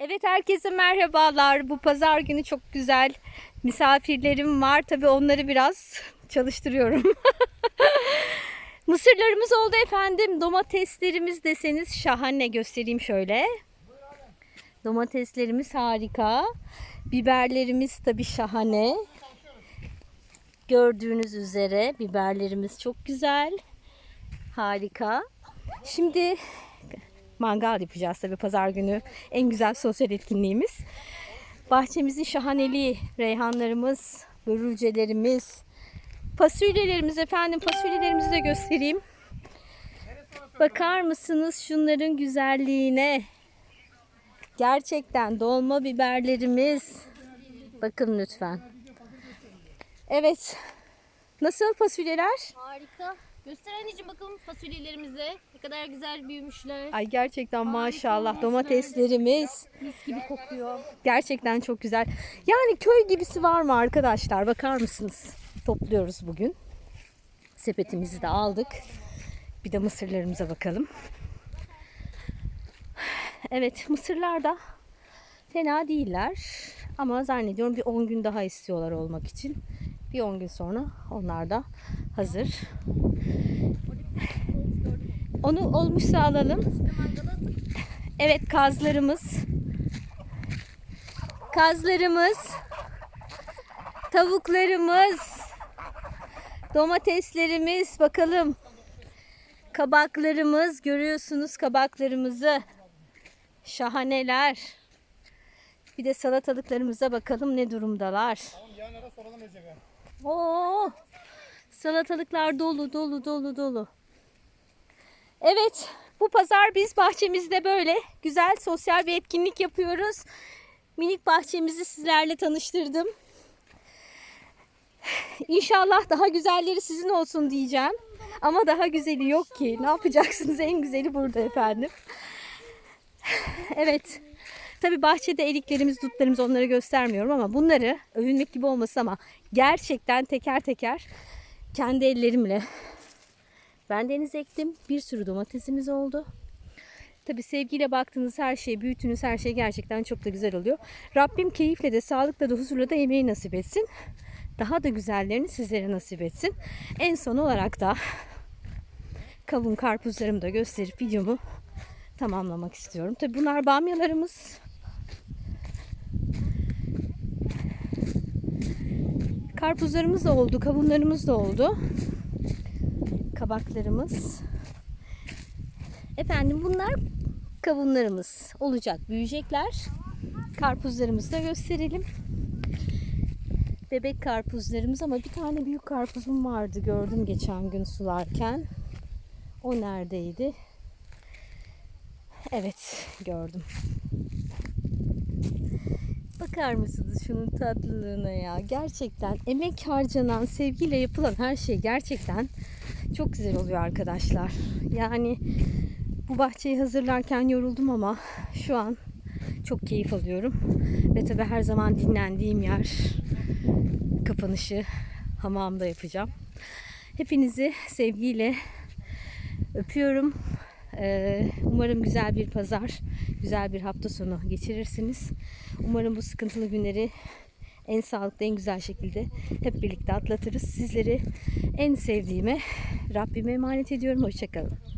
Evet herkese merhabalar. Bu pazar günü çok güzel misafirlerim var. Tabii onları biraz çalıştırıyorum. Mısırlarımız oldu efendim. Domateslerimiz deseniz şahane göstereyim şöyle. Domateslerimiz harika. Biberlerimiz tabii şahane. Gördüğünüz üzere biberlerimiz çok güzel. Harika. Şimdi mangal yapacağız tabii pazar günü. En güzel sosyal etkinliğimiz. Bahçemizin şahaneliği, reyhanlarımız, börülcelerimiz, fasulyelerimiz efendim fasulyelerimizi de göstereyim. Bakar mısınız şunların güzelliğine? Gerçekten dolma biberlerimiz. Bakın lütfen. Evet. Nasıl fasulyeler? Harika. Göster anneciğim bakalım fasulyelerimize. Ne kadar güzel büyümüşler. Ay gerçekten maşallah domateslerimiz. Mis gibi kokuyor. Gerçekten çok güzel. Yani köy gibisi var mı arkadaşlar? Bakar mısınız? Topluyoruz bugün. Sepetimizi de aldık. Bir de mısırlarımıza bakalım. Evet mısırlar da fena değiller. Ama zannediyorum bir 10 gün daha istiyorlar olmak için. Bir 10 gün sonra onlar da hazır. Onu olmuşsa alalım. Evet kazlarımız. Kazlarımız. Tavuklarımız. Domateslerimiz bakalım. Kabaklarımız görüyorsunuz kabaklarımızı. Şahaneler. Bir de salatalıklarımıza bakalım ne durumdalar. Oo! Salatalıklar dolu dolu dolu dolu. Evet, bu pazar biz bahçemizde böyle güzel sosyal bir etkinlik yapıyoruz. Minik bahçemizi sizlerle tanıştırdım. İnşallah daha güzelleri sizin olsun diyeceğim. Ama daha güzeli yok ki. Ne yapacaksınız? En güzeli burada efendim. Evet. Tabii bahçede eliklerimiz, dutlarımız onları göstermiyorum ama bunları övünmek gibi olmasın ama gerçekten teker teker kendi ellerimle ben deniz ektim. Bir sürü domatesimiz oldu. Tabi sevgiyle baktığınız her şey, büyüttüğünüz her şey gerçekten çok da güzel oluyor. Rabbim keyifle de, sağlıkla da, huzurla da yemeği nasip etsin. Daha da güzellerini sizlere nasip etsin. En son olarak da kavun karpuzlarımı da gösterip videomu tamamlamak istiyorum. Tabi bunlar bamyalarımız. Karpuzlarımız da oldu, kavunlarımız da oldu. Kabaklarımız. Efendim bunlar kavunlarımız olacak, büyüyecekler. Karpuzlarımızı da gösterelim. Bebek karpuzlarımız ama bir tane büyük karpuzum vardı gördüm geçen gün sularken. O neredeydi? Evet gördüm. Bakar mısınız şunun tatlılığına ya? Gerçekten emek harcanan, sevgiyle yapılan her şey gerçekten çok güzel oluyor arkadaşlar. Yani bu bahçeyi hazırlarken yoruldum ama şu an çok keyif alıyorum. Ve tabii her zaman dinlendiğim yer kapanışı hamamda yapacağım. Hepinizi sevgiyle öpüyorum. Ee, Umarım güzel bir pazar, güzel bir hafta sonu geçirirsiniz. Umarım bu sıkıntılı günleri en sağlıklı, en güzel şekilde hep birlikte atlatırız. Sizleri en sevdiğime, Rabbime emanet ediyorum. Hoşçakalın.